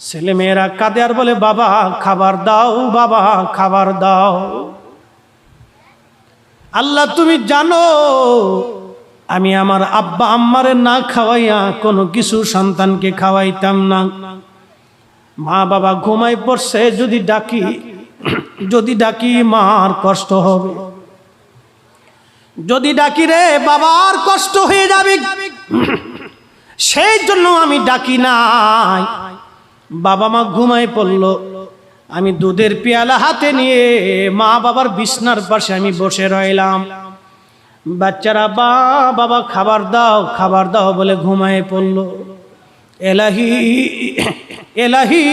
ছেলে মেয়েরা কাঁদে আর বলে, বাবা, খাবার দাও, বাবা, খাবার দাও। আল্লাহ, তুমি জানো, আমি আমার আব্বা, আম্মারে না খাওয়াইয়া কোনো কিছু সন্তানকে খাওয়াইতাম না। মা বাবা ঘুমাই পড়ছে, যদি ডাকি যদি ডাকি, মার কষ্ট হবে। যদি ডাকি রে, বাবার কষ্ট হয়ে যাবে। সেই জন্য আমি ডাকি নাই। বাবা মা ঘুমাই পড়ল। আমি দুধের পেয়ালা হাতে নিয়ে মা বাবার বিছনার পাশে আমি বসে রইলাম। বাচ্চারা, বা, বাবা, খাবার দাও খাবার দাও বলে ঘুমায় পড়ল। এলাহি এলাহি,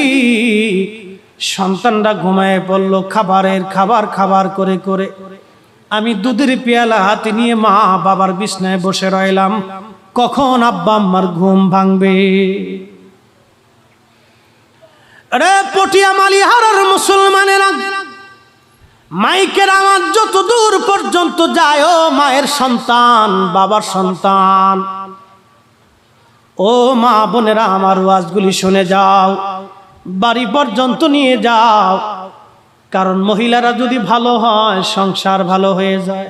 সন্তানরা ঘুমায় পড়ল খাবারের খাবার খাবার করে করে। আমি দুধের পেয়ালা হাতে নিয়ে মা বাবার বিছনায় বসে রইলাম। কখন আব্বা আম্মার ঘুম ভাঙবে? রে পটিয়া মালিহারার মুসলমানেরা, মাইকের আমার যত দূর পর্যন্ত যায়, ও মায়ের সন্তান, বাবার সন্তান। ও মা বোনেরা, আমার ওয়াজগুলি শুনে যাও, বাড়ি পর্যন্ত নিয়ে যাও। কারণ মহিলারা যদি ভালো হয়, সংসার ভালো হয়ে যায়।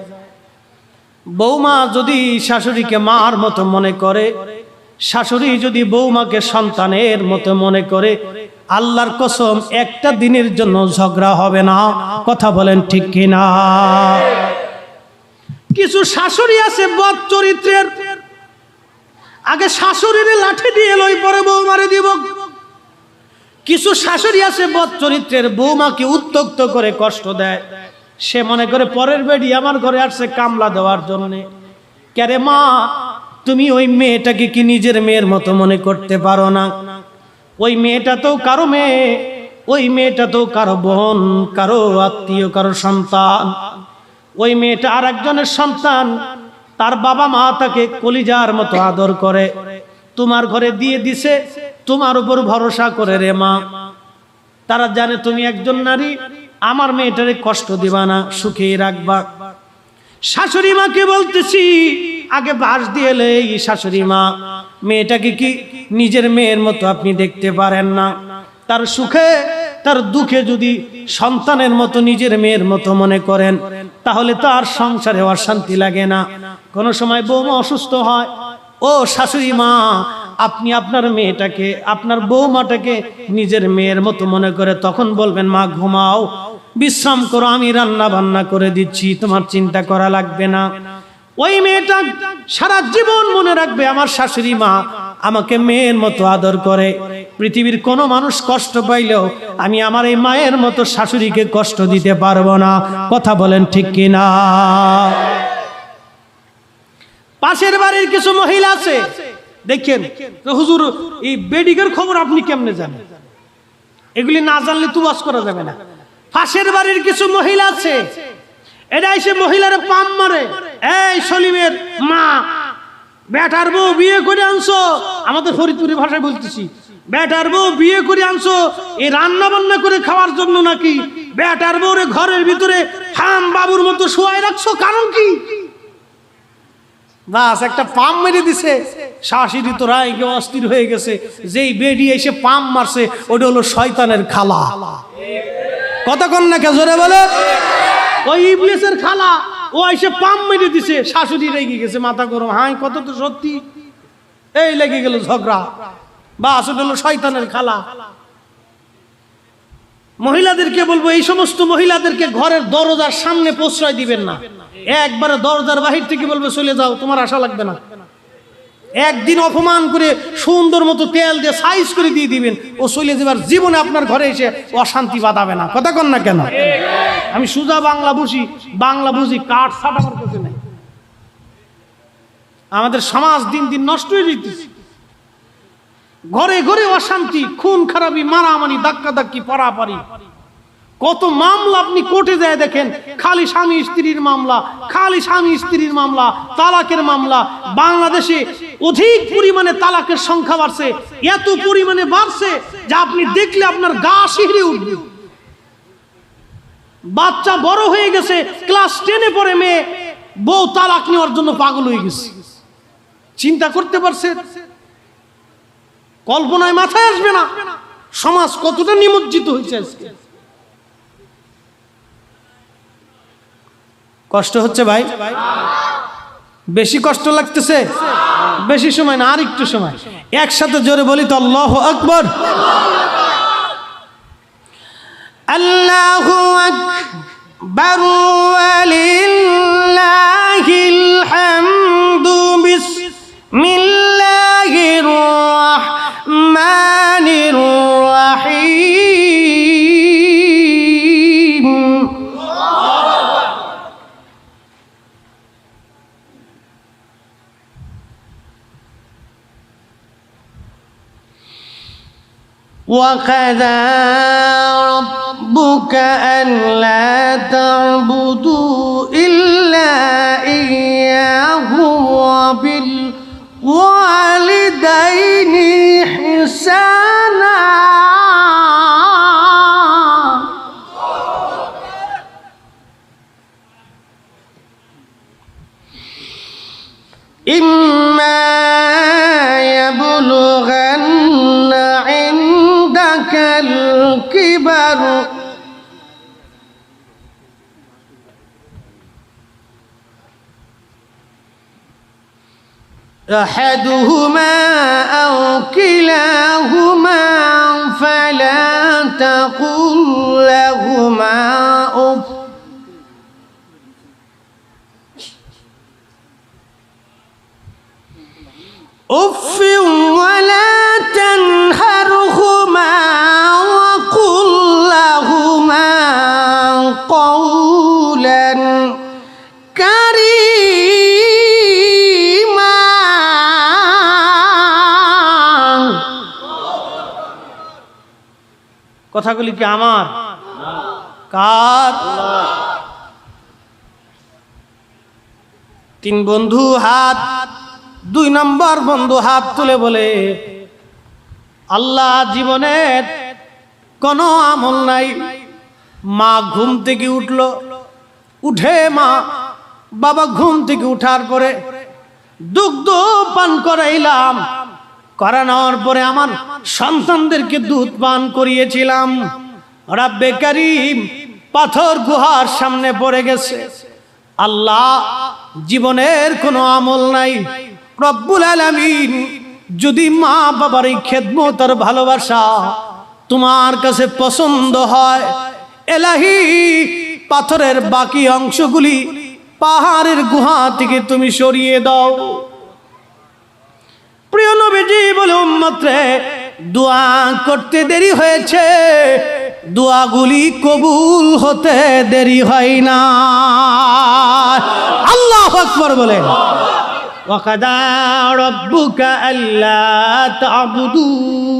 বৌমা যদি শাশুড়িকে মার মতো মনে করে, শাশুড়ি যদি বৌমাকে সন্তানের মতো মনে করে আল্লাহর কসম, একটা দিনের জন্য ঝগড়া হবে না। কথা বলেন ঠিক কিনা? কিছু শাশুড়ি আছে বদ চরিত্রের। আগে শাশুড়ির লাঠি দিয়ে লই, পরে বৌমারে দিব। কিছু শাশুড়ি আছে বদ চরিত্রের, বৌমাকে উত্তক্ত করে কষ্ট দেয়। সে মনে করে, পরের বেডি আমার ঘরে আসছে কামলা দেওয়ার জন্য। ক্যারে মা, তুমি ওই মেয়েটাকে কি নিজের মেয়ের মতো মনে করতে পারো না? ওই মেয়েটা তো কারও মেয়ে, ওই মেয়েটা তো কারও বোন, কারও আত্মীয়, কারও সন্তান। ওই মেয়েটা আর একজনের সন্তান, তার বাবা মা তাকে কলিজার মতো আদর করে। তোমার ঘরে দিয়ে দিছে, তোমার উপর ভরসা করে রে মা। তারা জানে তুমি একজন নারী, আমার মেয়েটারে কষ্ট দিবা না সুখে রাখবা। শাশুড়ি মাকে বলতেছি আগে বাস দিয়ে এলে এই শাশুড়ি মা, মেয়েটাকে কি নিজের মেয়ের মতো আপনি দেখতে পারেন না? তার সুখে, তার দুঃখে যদি সন্তানের মতো নিজের মেয়ের মতো মনে করেন, তাহলে তো আর সংসারে অশান্তি লাগে না। কোনো সময় বৌমা অসুস্থ হয়, ও শাশুড়ি মা, আপনি আপনার মেয়েটাকে, আপনার বৌমাটাকে নিজের মেয়ের মতো মনে করে তখন বলবেন, মা, ঘুমাও, বিশ্রাম করো, আমি রান্না বান্না করে দিচ্ছি, তোমার চিন্তা করা লাগবে না। ওই মেয়েটা সারা জীবন মনে রাখবে আমার শাশুড়ি মা আমাকে মেয়ের মতো আদর করে। পৃথিবীর কোনো মানুষ কষ্ট পাইলেও আমি আমার এই মায়ের মতো শাশুড়িকে কষ্ট দিতে পারব না। কথা বলেন ঠিক কিনা? পাশের বাড়ির কিছু মহিলা আছে। দেখেন হুজুর, এই বেডিকের খবর আপনি কেমনে জানেন? এগুলি না জানলে তুবাস করা যাবে না। পাশের বাড়ির কিছু মহিলা আছে। এটা এসে মহিলারা পাম মারে। এই সলিমের মা, বেটার বউ বিয়ে করে আনছো। আমাদের ফরিদপুরি ভাষায় বলতেছি। বেটার বউ বিয়ে করে আনছো এই রান্না বান্না করে খাওয়ার জন্য নাকি? বেটার বউরে ঘরের ভিতরে হাম বাবুর মতো শোয়াই রাখছো, কারণ কি? বাস, একটা পাম মেরে দিছে। শাশুড়ি তো রায় গিয়ে অস্থির হয়ে গেছে। যেই বেডি এসে পাম মারছে, ওটা হলো শয়তানের খালা। কতক্ষণ না কে জোরে বলে ওই ইবলিসের খালা, ও এসে পাম মেরে দিছে, শাশুড়ি রেগে গেছে, মাথা গরম। হাই, কত তো সত্যি। এই লেগে গেল ঝগড়া। বা আসলে হলো শয়তানের খালা। মহিলাদেরকে বলব, এই সমস্ত মহিলাদেরকে ঘরের দরজার সামনে প্রশ্রয় দিবেন না। একবারে দরজার বাহির থেকে বলবে, চলে যাও, তোমার আশা লাগবে না। একদিন অপমান করে সুন্দর মতো তেল দিয়ে সাইজ করে দিয়ে দিবেন। ও চলে যাবার জীবনে আপনার ঘরে এসে অশান্তি বাঁধাবে না। কথা কন না কেন? আমি সুজা বাংলা বুঝি বাংলা বুঝি, কাঠ সাট আমার নেই। আমাদের সমাজ দিন দিন নষ্ট হয়ে যেতেছে ঘরে ঘরে অশান্তি, খুন খারাপি, মারামারি ধাক্কা ধাক্কি পারাপারি। কত মামলা আপনি কোর্টে যায় দেখেন। খালি স্বামী স্ত্রীর মামলা, খালি স্বামী স্ত্রীর মামলা, তালাকের মামলা। বাংলাদেশে অধিক পরিমাণে তালাকের সংখ্যা বাড়ছে, এত পরিমাণে বাড়ছে যা আপনি দেখলে আপনার গা শিহরে উঠবে। বাচ্চা বড় হয়ে গেছে, ক্লাস টেনে পড়ে মেয়ে, বউ তালাক নেওয়ার জন্য পাগল হয়ে গেছে। চিন্তা করতে পারছে কল্পনায় মাথায় আসবে না। সমাজ কতটা নিমজ্জিত হয়েছে আজকে? কষ্ট হচ্ছে ভাই? বেশি কষ্ট লাগতেছে? বেশি সময় না, আর একটু সময়। একসাথে জোরে বলি তো আল্লাহ আকবর। আল্লাহ বারু আলিল্লাহিল হামদু। وقضى ربك ألا تعبدوا إلا إياه وبالوالدين إحسانا أحدهما أو كلاهما فلا تقل لهما أف. أف ولا কথাগুলি কি আমার? কার? তিন বন্ধু হাত দুই নম্বর বন্ধু হাত তুলে বলে আল্লাহ জীবনের কোনো আমল নাই। মা ঘুম থেকে উঠল উঠে মা বাবা ঘুম থেকে উঠার পরে দুগ্ধ পান করাইলাম। করানোর পরে আমার সন্তানদেরকে দুধ পান করিয়েছিলাম। ওরা বেকারি পাথর গুহার সামনে পড়ে গেছে। আল্লাহ জীবনের কোনো আমল নাই। রব্বুল আলামিন যদি মা বাবার এই খেদমত আর ভালোবাসা তোমার কাছে পছন্দ হয়, এলাহি পাথরের বাকি অংশগুলি পাহাড়ের গুহা থেকে তুমি সরিয়ে দাও। প্রিয় নবীজি বলে উম্মত্রে দোয়া করতে দেরি হয়েছে দোয়াগুলি কবুল হতে দেরি হয় না আল্লাহ আকবর বলেন وقضى ربك ألا تعبدوا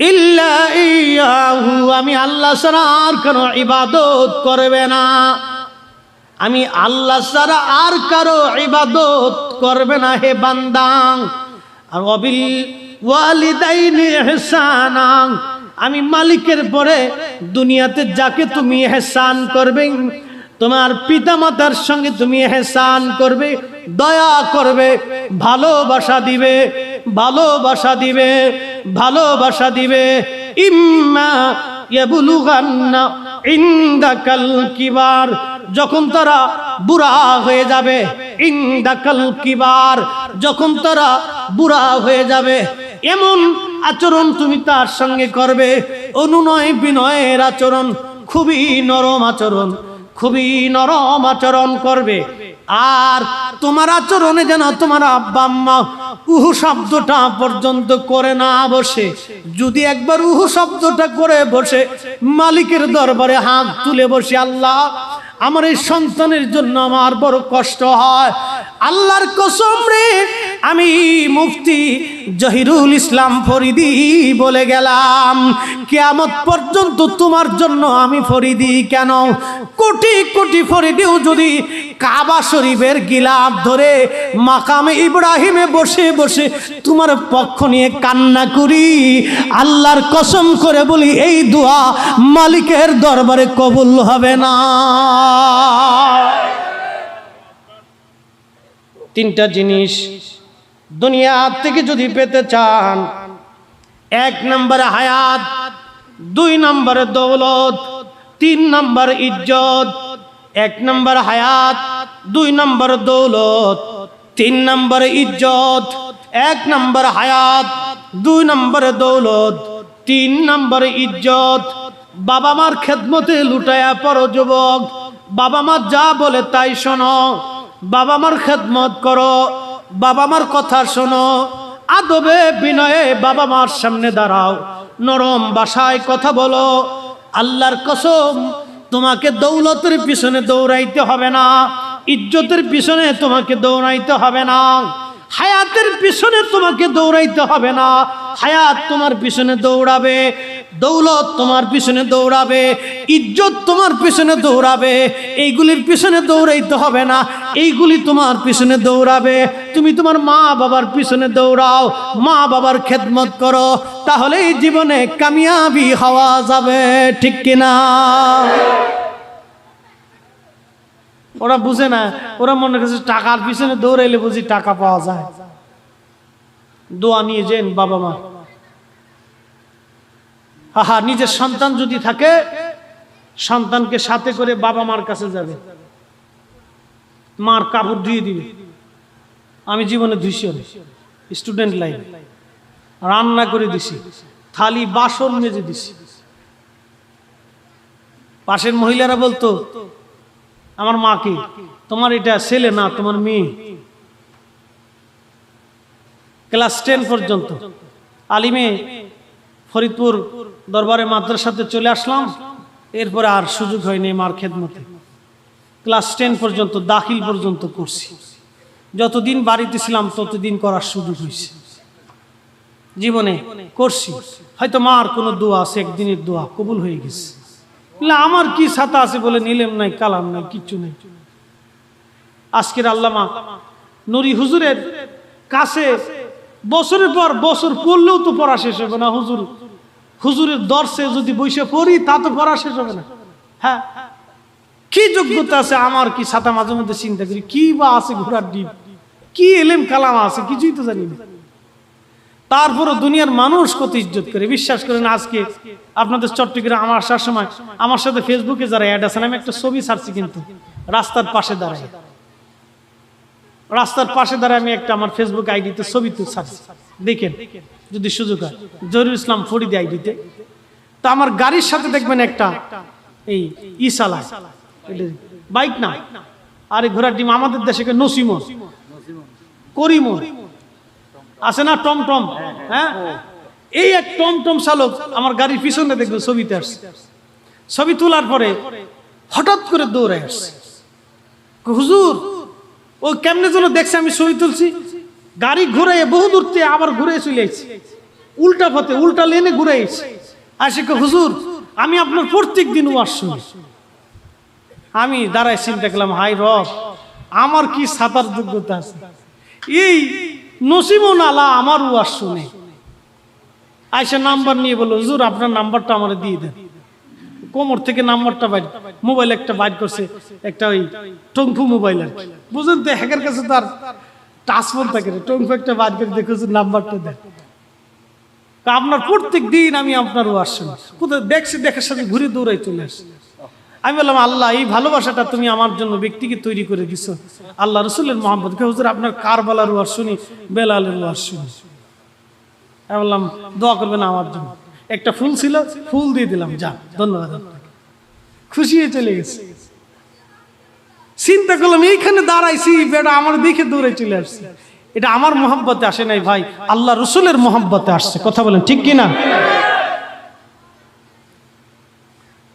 ইল্লা ইয়াহু আমি আল্লাহ ছাড়া আর কোনো ইবাদত করবে না আমি আল্লাহ ছাড়া আর কারো ইবাদত করবে না হে বান্দাং। আর অবিল ওয়ালিদাইনি ইহসানা আমি মালিকের পরে দুনিয়াতে যাকে তুমি এহসান করবে, তোমার পিতামাতার সঙ্গে তুমি এহসান করবে, দয়া করবে, ভালোবাসা দিবে ভালোবাসা দিবে ভালোবাসা দিবে। ইম্মা ইয়াবুলুগান্না ইন্দাকাল কিবার। যখন তারা বুড়া হয়ে যাবে ইন্দাকাল কিবার, যখন তারা বুড়া হয়ে যাবে, এমন আচরণ তুমি তার সঙ্গে করবে। অনুনয় বিনয়ের আচরণ খুবই নরম আচরণ, খুবই নরম আচরণ করবে। আর তোমার আচরণে যেন তোমার আব্বা আম্মা উহু শব্দটা পর্যন্ত করে না বসে। যদি একবার উহু শব্দটা করে বসে, মালিকের দরবারে হাত তুলে বসে, আল্লাহ আমার এই সন্তানের জন্য আমার বড় কষ্ট হয়। আল্লাহর কসম রে, আমি মুফতি জহিরুল ইসলাম ফরিদি বলে গেলাম, কেয়ামত পর্যন্ত তোমার জন্য আমি ফরিদি কেন? কোটি কোটি ফরিদিও যদি কাবা শরীফের গিলাপ ধরে মাকামে ইব্রাহিমে বসে বসে তোমার পক্ষ নিয়ে কান্না করি। আল্লাহর কসম করে বলি, এই দোয়া মালিকের দরবারে কবুল হবে না। তিনটা জিনিস দুনিয়া থেকে যদি পেতে চান, এক নম্বরে হায়াত, দুই নম্বরে দৌলত, তিন নম্বর ইজ্জত এক নম্বর হায়াত, দুই নম্বর দৌলত, তিন নম্বর ইজ্জত, এক নম্বর হায়াত, দুই নম্বর দৌলত, তিন নম্বর ইজ্জত। বাবা মার খেদমতে লুটায়া পর যুবক, বাবা মা যা বলে তাই শোনো। বাবা মার খেদমত করো, বাবা মার কথা শোনো। আদবে বিনয়ে বাবা মার সামনে দাঁড়াও, নরম ভাষায় কথা বলো। আল্লাহর কসম তোমাকে দৌলতের পিছনে দৌড়াইতে হবে না, ইজ্জতের পিছনে তোমাকে দৌড়াইতে হবে না, হায়াতের পিছনে তোমাকে দৌড়াইতে হবে না হায়াত তোমার পিছনে দৌড়াবে, দৌলত তোমার পিছনে দৌড়াবে, ইজ্জত তোমার পিছনে দৌড়াবে, এইগুলির পিছনে দৌড়াইতে হবে না, এইগুলি তোমার পিছনে দৌড়াবে। তুমি তোমার মা বাবার পিছনে দৌড়াও, মা বাবার খেদমত করো তাহলে এই জীবনে কামিয়াবি হওয়া যাবে, ঠিক কিনা? ওরা বুঝে না, ওরা মনে করছে টাকার পিছনে দৌড়াইলে বুঝি টাকা পাওয়া যায়। দোয়া নিয়ে যেন বাবা মা। আহা, নিজের সন্তান যদি থাকে, সন্তানকে সাথে করে বাবা মার কাছে যাবে। মার কাপড় ধুয়ে দিবে। আমি জীবনে ধুইছি স্টুডেন্ট লাইফ রান্না করে দিছি। থালি, বাসন মেজে দিছি। পাশের মহিলারা বলতো, আমার মাকে তোমার এটা ছেলে না, তোমার মেয়ে। ক্লাস টেন পর্যন্ত। আলিমে ফরিদপুর দরবারে মাদ্রাসাতে চলে আসলাম। এরপরে আর সুযোগ হয়নি মার খেদমতে। ক্লাস টেন পর্যন্ত, দাখিল পর্যন্ত করছি। যতদিন বাড়িতে ছিলাম, ততদিন করার সুযোগ হয়েছে। জীবনে করছি। হয়তো মার কোনো দোয়া আছে, একদিনের দোয়া কবুল হয়ে গেছে। আমার কি ছাতা আছে বলে নিলেম নাই, কালাম নাই, কিচ্ছু নেই। আজকের আল্লামা নুরি হুজুরের কাছে বছরের পর বছর পড়লেও তো পড়া শেষ হবে না, হুজুর। হুজুরের দর্শে যদি বসে পড়ি, তা তো পড়া শেষ হবে না। হ্যাঁ। কি যোগ্যতা আছে আমার কি ছাতা মাঝে মধ্যে চিন্তা করি? কি বা আছে ঘোড়ার ডিপ কি এলেম কালাম আছে? কিছুই তো জানি না। তারপরও দুনিয়ার মানুষ কত ইজ্জত করে। বিশ্বাস করেন আজকে আপনাদের চট্টগ্রাম, আমার আসার সময়, আমার সাথে ফেসবুকে যারা অ্যাড আছেন আমি একটা ছবি ছাড়ছি কিন্তু, রাস্তার পাশে দাঁড়াই রাস্তার পাশে দাঁড়ায় আমি একটা আমার ফেসবুক আইডিতে ছবি তো ছাড়ছি দেখেন, যদি সুযোগ হয়। জহিরুল ইসলাম ফরিদি আইডিতে তো আমার গাড়ির সাথে দেখবেন একটা এই ইসালা। বাইক না? আরে ঘোড়ার ডিম আমাদের দেশে নসিমন? করিমন। আছে না টম টম হ্যাঁ? এই এক টম টম চালক আমার গাড়ির পিছনে দেখবে ছবিতে আসছে। ছবি তোলার পরে হঠাৎ করে দৌড়ে আসছে। হুজুর ও কেমনে যেন দেখছে আমি ছবি তুলছি? গাড়ি ঘুরে বহু দূর থেকে আবার ঘুরে চলে আসছি উল্টা পথে উল্টা লেনে ঘুরে আসছি আসে কই, হুজুর আমি আপনার প্রত্যেক দিন ওয়াজ আমি দাঁড়ায় চিন্তা করলাম হাই রব আমার কি সাঁতার যোগ্যতা আছে? এই নসিমন আলা আমার ওয়াজ আইসা নাম্বার নিয়ে বলল হুজুর আপনার নাম্বারটা আমার দিয়ে দেন। কোমর থেকে নাম্বারটা বাইর, মোবাইল একটা বাইর করছে, একটা ওই টঙ্কু মোবাইল আর কি। বুঝলেন তো, হ্যাকের কাছে তার টাচ থাকে না। টঙ্কু একটা বাইর করে দেখে নাম্বারটা তা আপনার প্রত্যেক দিন আমি আপনার শুনি কোথায় দেখছি, দেখার সাথে ঘুরে দৌড়াই চলে আসি আমি বললাম, আল্লাহ, এই ভালোবাসাটা তুমি আমার জন্য ব্যক্তিকে তৈরি করে দিছো। আল্লাহ রসুলের মোহাম্মদ হুজুর, আপনার কারবালার ওয়াজ শুনি বেলালের ওয়াজ শুনি আমি বললাম, দোয়া করবেন আমার জন্য। একটা ফুল ছিল, ফুল দিয়ে দিলাম, যা, ধন্যবাদ খুশি হয়ে চলে গেছে। চিন্তা করলাম, এইখানে দাঁড়াইছি, বেটা, আমার দেখে দৌড়ে চলে আসছে। এটা আমার মোহাব্বতে আসে নাই, ভাই। আল্লাহ রসুলের মোহাব্বতে আসছে। কথা বলেন, ঠিক কিনা?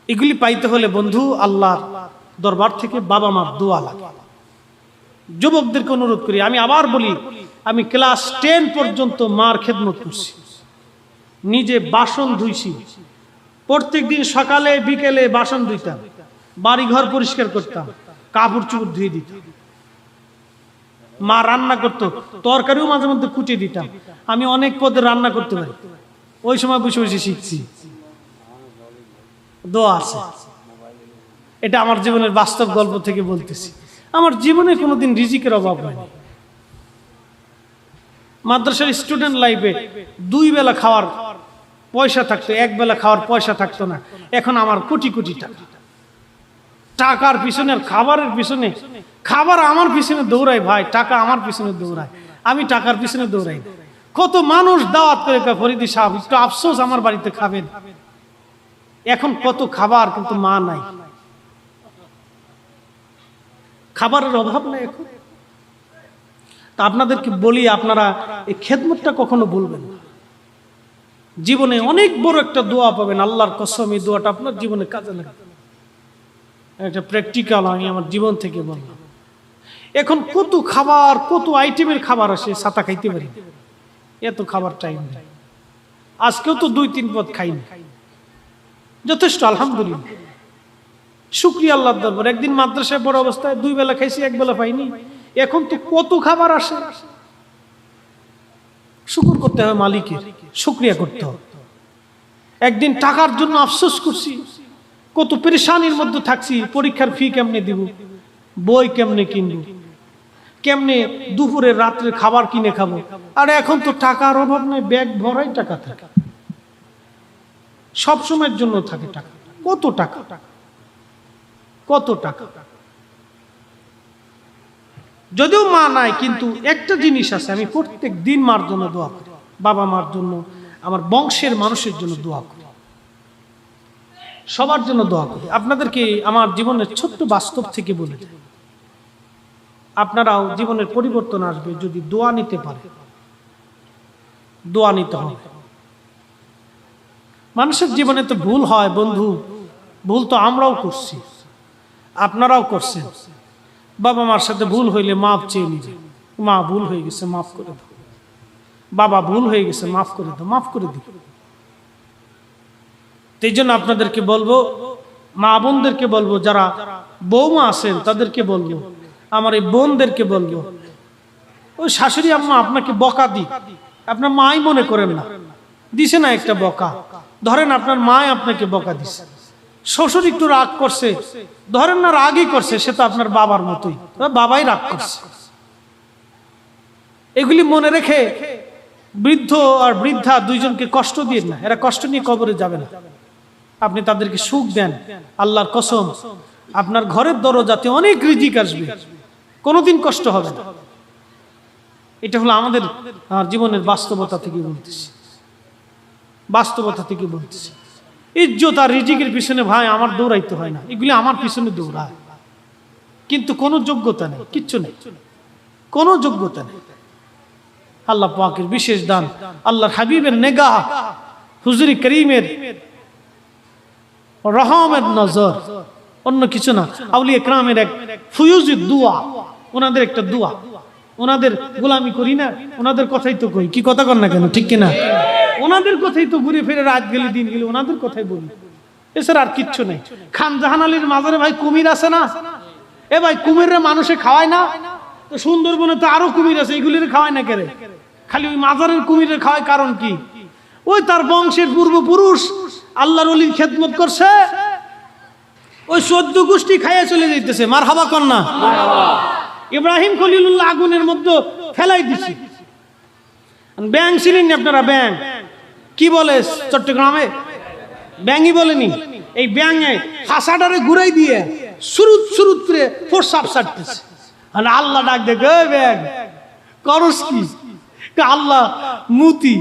এগুলি পাইতে হলে, বন্ধু, আল্লাহর দরবার থেকে বাবা মার দোয়া লাগে। যুবকদেরকে অনুরোধ করি, আমি আবার বলি, আমি ক্লাস টেন পর্যন্ত মার খেদমত করছি। নিজে বাসন ধুইছি। প্রত্যেক দিন সকালে, বিকেলে বাসন ধুইতাম। বাড়ি ঘর পরিষ্কার করতাম, কাপড় চুপড় ধুয়ে দিতাম। মা রান্না করতো, তরকারিও মাঝে মধ্যে কুটিয়ে দিতাম। আমি অনেক পদে রান্না করতে পারি। ওই সময় বসে বসে শিখছি। দোয়া আছে। এটা আমার জীবনের বাস্তব গল্প থেকে বলতেছি। আমার জীবনে কোনোদিন রিজিকের অভাব হয়নি। মাদ্রাসার স্টুডেন্ট লাইফে দুই বেলা খাওয়ার পয়সা থাকতো এক বেলা খাওয়ার পয়সা থাকতো না। এখন আমার কোটি কোটি টাকা। টাকার পিছনে খাবারের পিছনে, খাবার আমার পিছনে দৌড়ায় ভাই, টাকা আমার পিছনে দৌড়ায়। আমি টাকার পিছনে দৌড়াই। কত মানুষ দাওয়াত করে ফরিদি সাহেব, একটু আফসোস আমার বাড়িতে খাবেন। এখন কত খাবার, কিন্তু মা নাই। খাবারের অভাব নাই এখন। তা আপনাদেরকে বলি, আপনারা এই খেদমতটা কখনো বলবেন না। জীবনে অনেক বড় একটা দোয়া পাবেন, আল্লাহর কসম এই দোয়াটা আপনার জীবনে কাজে লাগবে। একটা প্র্যাকটিক্যাল আমি আমার জীবন থেকে বললাম। এখন কত খাবার, কত আইটেমের খাবার আসে সাতা খাইতে পারি? এত খাবার টাইম নেই। আজকেও তো দুই, তিন পদ খাইনি যথেষ্ট, আলহামদুলিল্লাহ। শুক্রিয়া আল্লাহ দরবার। একদিন মাদ্রাসায় বড় অবস্থায় দুই বেলা খাইছি, এক বেলা পাইনি। এখন তো কত খাবার আসে? শুকুর করতে হবে মালিকের, শুক্রিয়া করতে হবে একদিন টাকার জন্য আফসোস করছি, কত পেরেশানির মধ্যে থাকছি, পরীক্ষার ফি কেমনে দিব, বই কেমনে কিনবো, কেমনে দুপুরে, রাত্রে খাবার কিনে খাব। আর এখন তো টাকার অভাব নেই, ব্যাগ ভরাই টাকা থাকে। সব সময়ের জন্য থাকে টাকা। কত টাকা? কত টাকা? যদিও মা নাই, কিন্তু একটা জিনিস আছে, আমি প্রত্যেক দিন মার জন্য দোয়া করি, বাবা মার জন্য, আমার বংশের মানুষের জন্য দোয়া করি, সবার জন্য দোয়া করি। আপনাদেরকে আমার জীবনের ছোট্ট বাস্তব থেকে বলে যাই আপনারাও জীবনের পরিবর্তন আসবে যদি দোয়া নিতে পারে। দোয়া নিতে হবে। মানুষের জীবনে তো ভুল হয় বন্ধু, ভুল তো আমরাও করছি, আপনারাও করছেন। বাবা মার সাথে ভুল হইলে মাপ চেয়ে নিবে। মা ভুল হয়ে গেছে, মাফ করে দাও। বাবা ভুল হয়ে গেছে, মাফ করে দাও, মাফ করে দিবে এই জন্য আপনাদেরকে বলব, মা বোনদেরকে বলব, যারা বৌমা আছেন তাদেরকে বলব, আমার এই বোনদেরকে বলব, ওই শাশুড়ি আম্মা আপনাকে বকা দিক। আপনার মাই মনে করেন না, দিছে না একটা বকা। ধরেন আপনার মাই আপনাকে বকা দিছে। শ্বশুর একটু রাগ করছে। ধরেন না রাগই করছে, সে তো আপনার বাবার মতোই। বাবাই রাগ করছে। এগুলি মনে রেখে বৃদ্ধ আর বৃদ্ধা দুইজনকে কষ্ট দিয়ে না। এরা কষ্ট নিয়ে কবরে যাবে না। আপনি তাদেরকে সুখ দেন, আল্লাহর কসম। আপনার ঘরের দরজাতে অনেক রিজিক আসবে। কোনোদিন কষ্ট হবে না। এটা হলো আমাদের জীবনের বাস্তবতা থেকে বলতেছি। বাস্তবতা থেকে বলতেছি। ইজ্জত আর রিজিকের পিছনে ভাই আমার দৌড়াইতে হয় না। এগুলি আমার পিছনে দৌড়ায়। কিন্তু কোনো যোগ্যতা নেই, কিচ্ছু নেই। কোনো যোগ্যতা নেই। আল্লাহ পাকের বিশেষ দান, আল্লাহর হাবিবের নেগাহ, হুজুরি করিমের রহমের নজর, অন্য কিছু না। আউলি একরামের এক ফুয়ুজির দোয়া, ওনাদের একটা দুয়া। ওনাদের গোলামি করি না, ওনাদের কথাই তো কই। কি কথা কর না কেন? ঠিক কিনা? ওনাদের কথাই তো ঘুরে ফিরে রাত গেলে, দিন গেলে, ওনাদের কথাই বলি। এছাড়া আর কিচ্ছু নেই। খান জাহান আলীর মাজারে ভাই কুমির আছে না? এ ভাই কুমিরে মানুষে খাওয়ায় না? তো সুন্দরবনে তো আরও কুমির আছে, এগুলির খাওয়ায় না কেরে? খালি ওই মাজারের কুমিরের খাওয়ায় কারণ কি? ওই তার বংশের পূর্বপুরুষ আল্লাহর অলির খেদমত করছে। ওই চোদ্দ গোষ্ঠী খাইয়া চলে যাইতেছে। মার হাবা কন্যা। ইব্রাহিম খলিলুল্লাহ আগুনের মধ্যে ফেলাই দিছি। ব্যাং ছিলেন আপনারা? ব্যাং কি বলে চট্টগ্রামে? ব্যাংই বলেনি। এই ব্যাঙে ফাঁসাটারে ঘুরাই দিয়ে সুরুত সুরুত করে ফোরসাপ সারতেছে। আর আল্লাহ ডাক দেখে "ওই ব্যাং করস কি? আল্লাহ মুতি।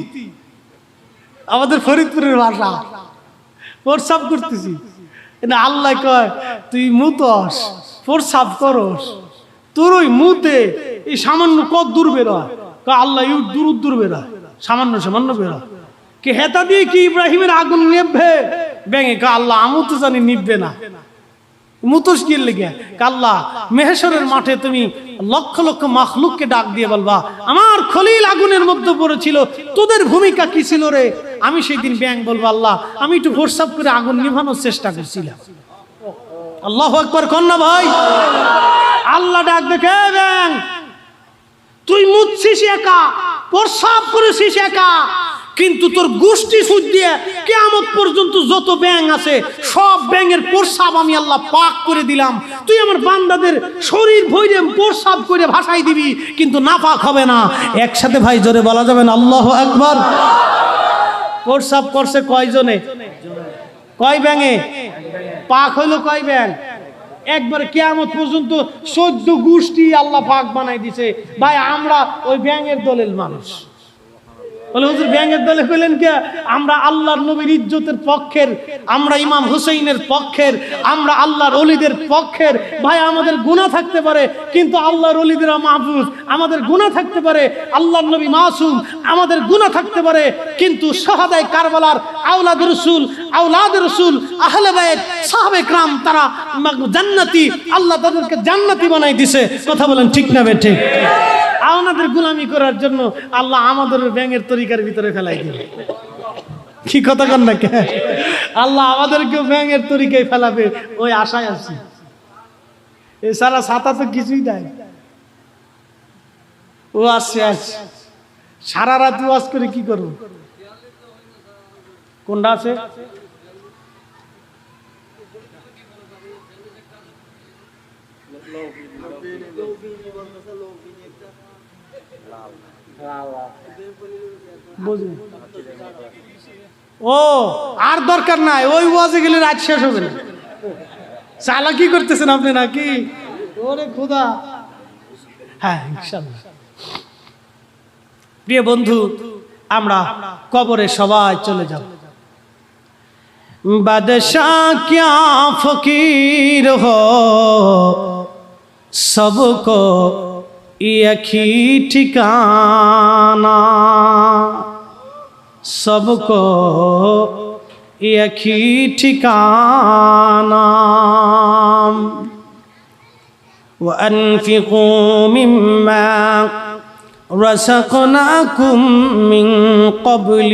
আমাদের ফরিদপুরের ভাষা। ফোরসাপ করতেছি। না আল্লাহ কয়, তুই মুতস ফোরসাপ করস। তোর ওই মুতে এই সামান্য কত দূর বেরোয় আল্লাহ ইউ দূর দূর বেরোয়, সামান্য সামান্য বেরোয়। কে হেতা দিয়ে কি ইব্রাহিমের আগুন নেববে ব্যাঙে কা আল্লাহ তো জানি নিববে না গিয়ে লেগে কাল্লা মেহেশ্বরের মাঠে তুমি লক্ষ লক্ষ মাখলুককে ডাক দিয়ে বলবা আমার খলিল আগুনের মধ্যে পড়েছিল তোদের ভূমিকা কি ছিল রে আমি সেই দিন ব্যাং বলব, আল্লাহ, আমি একটু হোয়াটসঅ্যাপ করে আগুন নিভানোর চেষ্টা করছিলাম। আল্লাহ একবার কন্যা ভাই? আল্লাহ ডাক দেখে ব্যাং, তুই মুচ্ছিস একা প্রসাব করেছিস একা কিন্তু তোর গোষ্ঠী সুদ দিয়ে কেয়ামত পর্যন্ত যত ব্যাং আছে, সব ব্যাঙের প্রসাব আমি আল্লাহ পাক করে দিলাম। তুই আমার বান্দাদের শরীর ভৈরে প্রসাব করে ভাসাই দিবি, কিন্তু নাপাক হবে না। একসাথে ভাই, জোরে বলা যাবে না, আল্লাহ একবার প্রসাব করছে কয়জনে? কয় ব্যাঙে? পাক হইল কয় ব্যাং একবার কেয়ামত পর্যন্ত চোদ্দ গোষ্ঠী আল্লাহ পাক বানাই দিছে। ভাই, আমরা ওই ব্যাঙের দলের মানুষ। বলে, হুজুর, ব্যাঙের দলে কইলেন কে, আমরা আল্লাহর নবীর ইজ্জতের পক্ষের, আমরা ইমাম হুসেইনের পক্ষের, আমরা আল্লাহর অলিদের পক্ষের, ভাই, আমাদের গুণা থাকতে পারে, কিন্তু আল্লাহর অলিদের মাহফুজ, আমাদের গুণা থাকতে পারে, আল্লাহর নবী মাসুম, আমাদের গুণা থাকতে পারে, কিন্তু শাহাদায় কারবালার আউলাদ রসুল আউলাদ রসুল, আহলে সাহাবে ক্রাম তারা জান্নাতি, আল্লাহ তাদেরকে জান্নাতি বানাই দিছে। কথা বলেন ঠিক না বে ঠিক? আমাদের গুলামি করার জন্য আল্লাহ আমাদের ব্যাঙের তরি তরিকার ভিতরে ফেলাই দিবে কি কথা কন না কে? আল্লাহ আমাদেরকে ব্যাঙের তরিকায় ফেলাবে ওই আশায় আছি এছাড়া ছাতা তো কিছুই নাই ও আসছে আসছে সারা রাত ওয়াজ করে কি করব কোনটা আছে ও, আর দরকার নাই, ওই ওয়াজে গেলে রাত শেষ হবে না। চালাকি করতেছেন আপনি নাকি? ওরে হ্যাঁ প্রিয় বন্ধু, আমরা কবরে সবাই চলে যাব। বাদশাহ ক্যা ফকির হো, সবকো একই ঠিকানা সবকো একই ঠিকানা وأنفقوا مما رزقناكم من قبل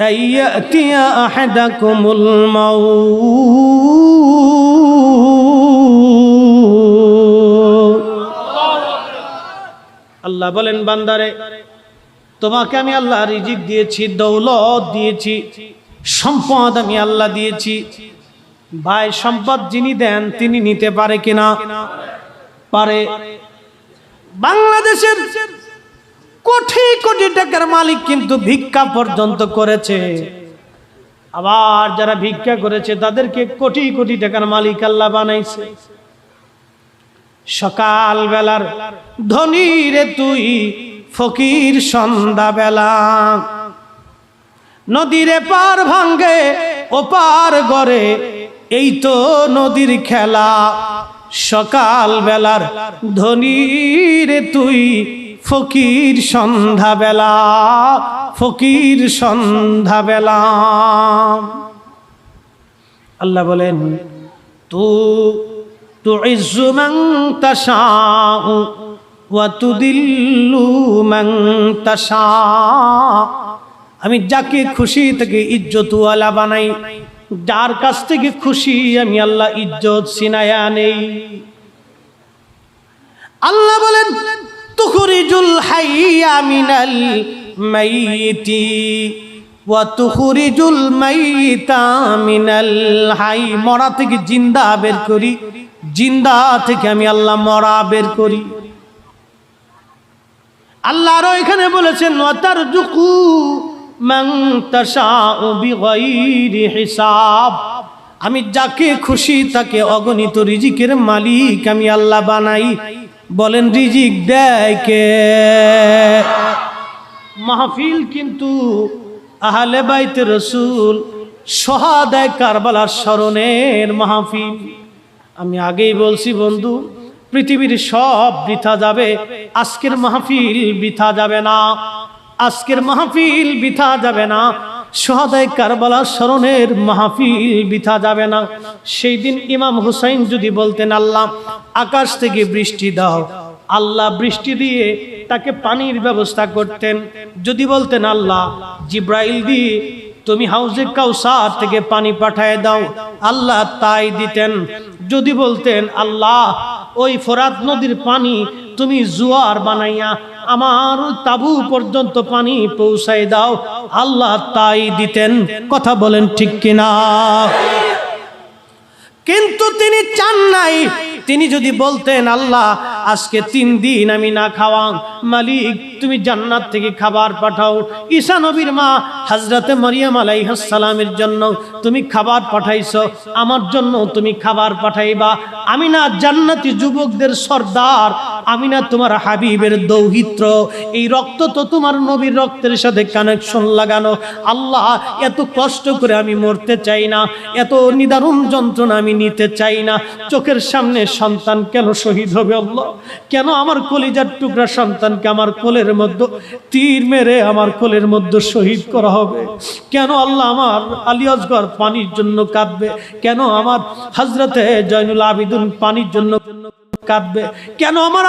أن يأتي أحدكم الموت আল্লাহ বলেন, বান্দারে, তোমাকে আমি আল্লাহ রিজিক দিয়েছি, দৌলত দিয়েছি, সম্পদ আমি আল্লাহ দিয়েছি। ভাই, সম্পদ যিনি দেন, তিনি নিতে পারে কিনা? পারে। বাংলাদেশের কোটি কোটি টাকার মালিক কিন্তু ভিক্ষা পর্যন্ত করেছে। আবার যারা ভিক্ষা করেছে, তাদেরকে কোটি কোটি টাকার মালিক আল্লাহ বানাইছে। সকাল বেলার ধনী রে তুই ফকির সন্ধ্যা বেলা নদীরে পার ভাঙ্গে ও পার গড়ে, এই তো নদীর খেলা। সকাল বেলার ধনী রে তুই ফকির সন্ধ্যা বেলা ফকির সন্ধ্যা বেলা আল্লাহ বলেন, তু تعز من تشاء وتذل من تشاء আমি যাকে খুশি থেকে ইজ্জতওয়ালা বানাই যার কাছ থেকে খুশি আমি আল্লাহ ইজ্জত সিনায়া নেই আল্লাহ বলেন তুখরিজুল হাইয়া মিনাল মাইতি ওয়া তুখরিজুল মাইতা মিনাল হাই মরা থেকে জিন্দা বের করি জিন্দা থেকে আমি আল্লাহ মরা বের করি। আল্লাহ আরও এখানে বলেছেন ওয়াতার জুকু হিসাব। আমি যাকে খুশি তাকে অগণিত রিজিকের মালিক আমি আল্লাহ বানাই। বলেন, রিজিক দেয় কে? মাহফিল কিন্তু আহলে বাইতে রসুল সহাদায় কারবালার স্মরণের মাহফিল। আমি আগেই বলছি, বন্ধু, পৃথিবীর সব বৃথা যাবে। আজকের মাহফিল বৃথা যাবে না। আজকের মাহফিল বৃথা যাবে না। সহাদায় কারবালার স্মরণের মাহফিল বৃথা যাবে না। সেই দিন ইমাম হুসাইন যদি বলতেন, আল্লাহ, আকাশ থেকে বৃষ্টি দাও। আল্লাহ বৃষ্টি দিয়ে তাকে পানির ব্যবস্থা করতেন। যদি বলতেন, আল্লাহ, জিব্রাইল দিয়ে তুমি হাউজে কাউসার থেকে পানি পাঠায় দাও। আল্লাহ তাই দিতেন। যদি বলতেন, আল্লাহ, ওই ফোরাত নদীর পানি তুমি জুয়ার বানাইয়া আমার তাবু পর্যন্ত পানি পৌঁছাই দাও। আল্লাহ তাই দিতেন। কথা বলেন ঠিক কিনা? কিন্তু তিনি চান নাই তিনি যদি বলতেন, আল্লাহ, আজকে তিন দিন আমি না খাওয়াং। মালিক, তুমি জান্নাত থেকে খাবার পাঠাও। ঈসা নবীর মা হাজরাতে মারিয়াম আলাইহাসালামের জন্য তুমি খাবার পাঠাইছ। আমার জন্য তুমি খাবার পাঠাইবা। আমি না জান্নাতি যুবকদের সর্দার। আমি না তোমার হাবিবের দৌহিত্র। এই রক্ত তো তোমার নবীর রক্তের সাথে কানেকশন লাগানো। আল্লাহ, এত কষ্ট করে আমি মরতে চাই না। এত নিদারুণ যন্ত্রণা আমি নিতে চাই না। চোখের সামনে সন্তান কেন শহীদ হবে আল্লাহ? কেন আমার কলিজার টুকরা সন্তানকে আমার কোলের মধ্যে তীর মেরে আমার কোলের মধ্যে শহীদ করা হবে? কেন আল্লাহ আমার আলী আসগর পানির জন্য কাঁদবে? কেন আমার হজরতে জয়নুল আবিদুন পানির জন্য কাঁদবে? কেন আমার